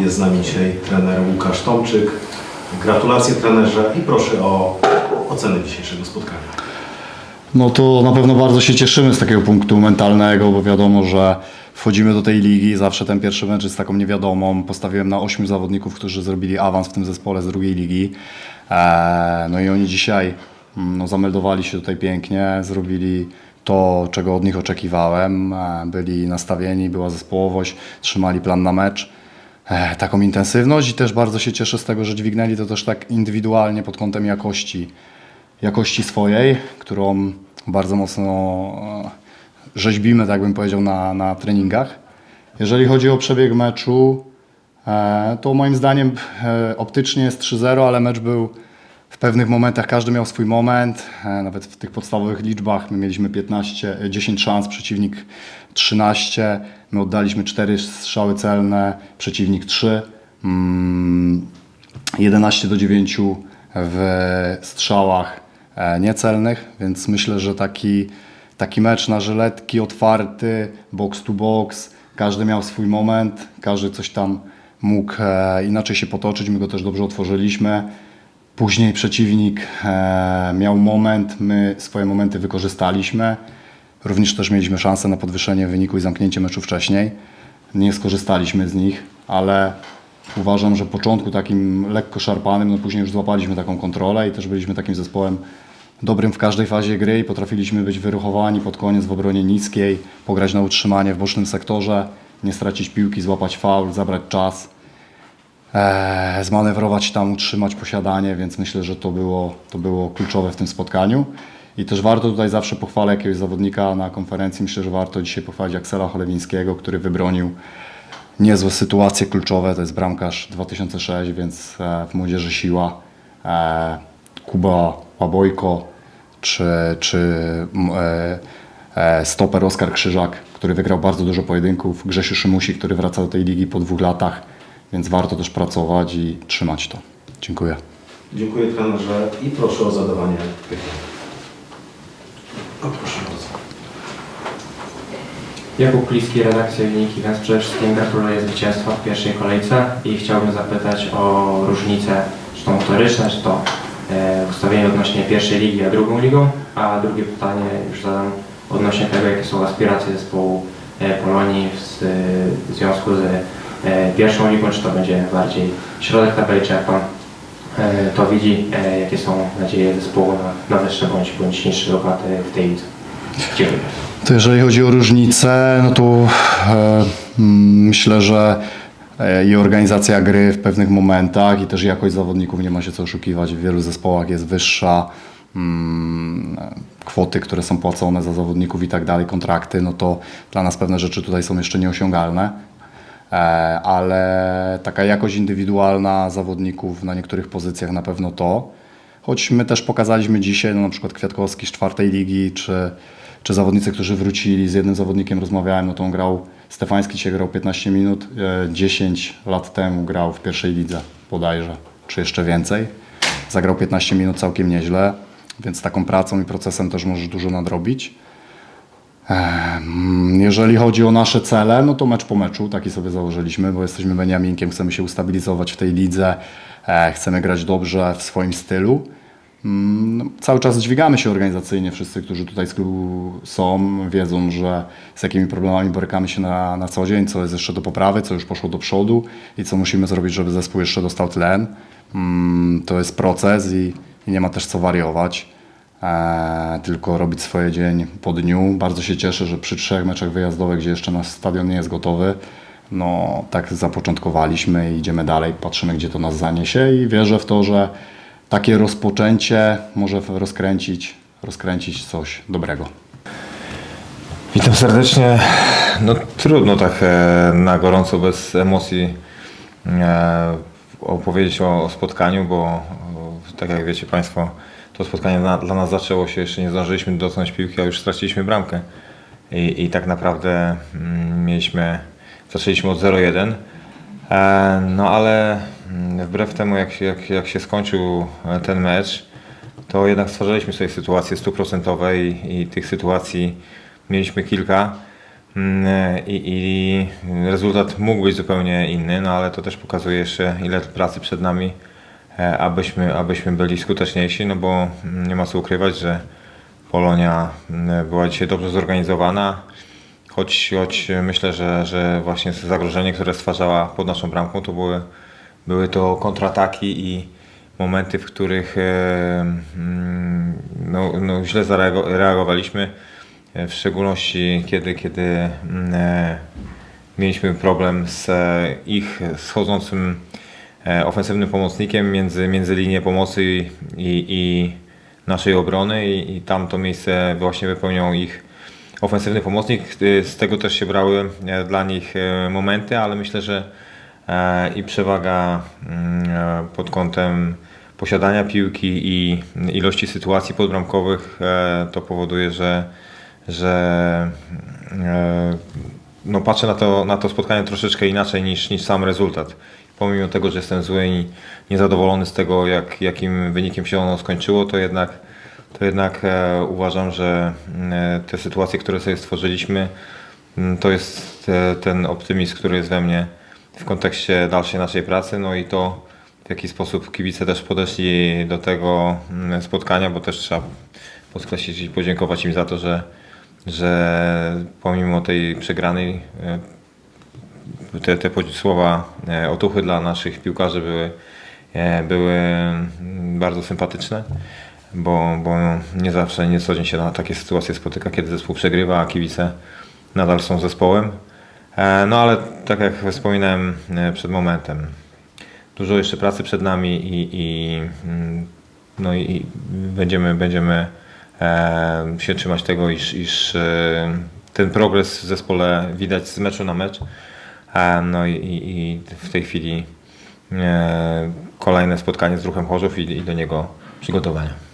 Jest z nami dzisiaj trener Łukasz Tomczyk. Gratulacje trenerze i proszę o ocenę dzisiejszego spotkania. No to na pewno bardzo się cieszymy z takiego punktu mentalnego, bo wiadomo, że wchodzimy do tej ligi, zawsze ten pierwszy mecz jest taką niewiadomą. Postawiłem na ośmiu zawodników, którzy zrobili awans w tym zespole z drugiej ligi. Eee, No i oni dzisiaj mm, no, zameldowali się tutaj pięknie, zrobili to, czego od nich oczekiwałem. Eee, Byli nastawieni, była zespołowość, trzymali plan na mecz. Eee, Taką intensywność i też bardzo się cieszę z tego, że dźwignęli to też tak indywidualnie pod kątem jakości jakości swojej, którą bardzo mocno e, rzeźbimy, tak bym powiedział, na, na treningach. Jeżeli chodzi o przebieg meczu, e, to moim zdaniem e, optycznie jest 3-0, ale mecz był pewnych momentach, każdy miał swój moment, e, nawet w tych podstawowych liczbach my mieliśmy 15, e, 10 szans, przeciwnik 13, my oddaliśmy 4 strzały celne, przeciwnik 3. Mm, 11 do 9 w strzałach e, niecelnych, więc myślę, że taki, taki mecz na żyletki otwarty, box to box, każdy miał swój moment, każdy coś tam mógł e, inaczej się potoczyć, my go też dobrze otworzyliśmy. Później przeciwnik e, miał moment, my swoje momenty wykorzystaliśmy. Również też mieliśmy szansę na podwyższenie wyniku i zamknięcie meczu wcześniej. Nie skorzystaliśmy z nich, ale uważam, że początku takim lekko szarpanym, no później już złapaliśmy taką kontrolę i też byliśmy takim zespołem dobrym w każdej fazie gry i potrafiliśmy być wyruchowani pod koniec w obronie niskiej, pograć na utrzymanie w bocznym sektorze, nie stracić piłki, złapać faul, zabrać czas, e, zmanewrować tam, utrzymać posiadanie, więc myślę, że to było, to było kluczowe w tym spotkaniu. I też warto tutaj zawsze pochwalę jakiegoś zawodnika na konferencji. Myślę, że warto dzisiaj pochwalić Aksela Cholewińskiego, który wybronił niezłe sytuacje kluczowe. To jest bramkarz 2006, więc e, w młodzieży siła. E, Kuba Łabojko czy, czy stoper Oskar Krzyżak, który wygrał bardzo dużo pojedynków. Grzesiu Szymusi, który wraca do tej ligi po dwóch latach, więc warto też pracować i trzymać to. Dziękuję. Dziękuję trenerze i proszę o zadawanie pytań. O, proszę bardzo. Jakub Kliski, redakcja Wyniki, więc przede wszystkim gratuluję zwycięstwa w pierwszej kolejce i chciałbym zapytać o różnice, czy to motoryczne, czy to e, ustawienie odnośnie pierwszej ligi a drugą ligą, a drugie pytanie już zadam odnośnie tego, jakie są aspiracje zespołu e, Polonii w, z, w związku z pierwszą ligą, czy to będzie bardziej środek tabeli, czy jak Pan e, to widzi, e, jakie są nadzieje zespołu na, na wyższe bądź, bądź niższe dopłaty w tej lidze. Dziękuję. To jeżeli chodzi o różnice, no to e, mm, myślę, że e, i organizacja gry w pewnych momentach i też jakość zawodników nie ma się co oszukiwać. W wielu zespołach jest wyższa. Mm, kwoty, które są płacone za zawodników i tak dalej, kontrakty, no to dla nas pewne rzeczy tutaj są jeszcze nieosiągalne. E, ale taka jakość indywidualna zawodników na niektórych pozycjach na pewno to. Choć my też pokazaliśmy dzisiaj, no na przykład Kwiatkowski z czwartej ligi, czy, czy zawodnicy, którzy wrócili, z jednym zawodnikiem rozmawiałem, no to on grał, Stefański dzisiaj grał 15 minut, e, 10 lat temu grał w pierwszej lidze bodajże, czy jeszcze więcej. Zagrał 15 minut całkiem nieźle, więc taką pracą i procesem też możesz dużo nadrobić. Jeżeli chodzi o nasze cele, no to mecz po meczu, taki sobie założyliśmy, bo jesteśmy Beniaminkiem, chcemy się ustabilizować w tej lidze, e, chcemy grać dobrze w swoim stylu. Mm, no, Cały czas dźwigamy się organizacyjnie, wszyscy, którzy tutaj z klubu są, wiedzą, że z jakimi problemami borykamy się na, na co dzień, co jest jeszcze do poprawy, co już poszło do przodu i co musimy zrobić, żeby zespół jeszcze dostał tlen. Mm, To jest proces i, i nie ma też co wariować tylko robić swoje dzień po dniu. Bardzo się cieszę, że przy trzech meczach wyjazdowych, gdzie jeszcze nasz stadion nie jest gotowy, no tak zapoczątkowaliśmy i idziemy dalej, patrzymy gdzie to nas zaniesie i wierzę w to, że takie rozpoczęcie może rozkręcić, rozkręcić coś dobrego. Witam serdecznie. No trudno tak e, na gorąco, bez emocji e, opowiedzieć o, spotkaniu, bo tak jak wiecie Państwo, to spotkanie na, dla nas zaczęło się, jeszcze nie zdążyliśmy dotknąć piłki, a już straciliśmy bramkę. I, i tak naprawdę mm, mieliśmy, zaczęliśmy od 0-1. E, no ale mm, wbrew temu jak, się- jak, jak się skończył e, ten mecz, to jednak stwarzaliśmy sobie sytuacje stuprocentowe i, i tych sytuacji mieliśmy kilka. Mm, I, I rezultat mógł być zupełnie inny, no ale to też pokazuje jeszcze ile pracy przed nami, abyśmy, abyśmy byli skuteczniejsi, no bo mm, nie ma co ukrywać, że Polonia mm, była dzisiaj dobrze zorganizowana, choć, choć myślę, że, że właśnie zagrożenie, które stwarzała pod naszą bramką, to były, były to kontrataki i momenty, w których e, mm, no, no, źle zareagowaliśmy. E, W szczególności kiedy, kiedy e, mieliśmy problem z e, ich schodzącym e, ofensywnym pomocnikiem między, między linię pomocy i, i, naszej obrony i, i tam to miejsce właśnie wypełniał ich ofensywny pomocnik. E, Z tego też się brały e, dla nich e, momenty, ale myślę, że e, i przewaga mm, e, pod kątem posiadania piłki i ilości sytuacji podbramkowych e, to powoduje, że, że e, no patrzę na to, na to spotkanie troszeczkę inaczej niż, niż sam rezultat. Pomimo tego, że jestem zły i niezadowolony z tego, jak, jakim wynikiem się ono skończyło, to jednak, to jednak e, uważam, że e, te sytuacje, które sobie stworzyliśmy, m, to jest e, ten optymizm, który jest we mnie w kontekście dalszej naszej pracy, no i to w jaki sposób kibice też podeszli do tego mm, spotkania, bo też trzeba podkreślić i podziękować im za to, że, że pomimo tej przegranej e, te, te słowa e, otuchy dla naszych piłkarzy były, e, były mm, bardzo sympatyczne, bo, bo nie zawsze, nie co dzień się na takie sytuacje spotyka, kiedy zespół przegrywa, a kibice nadal są zespołem. E, No ale tak jak wspominałem przed momentem, dużo jeszcze pracy przed nami i, i, mm, no i będziemy, będziemy się trzymać tego, iż, iż ten progres w zespole widać z meczu na mecz. No i, i, i w tej chwili e, kolejne spotkanie z Ruchem Chorzów i, i do niego przygotowania.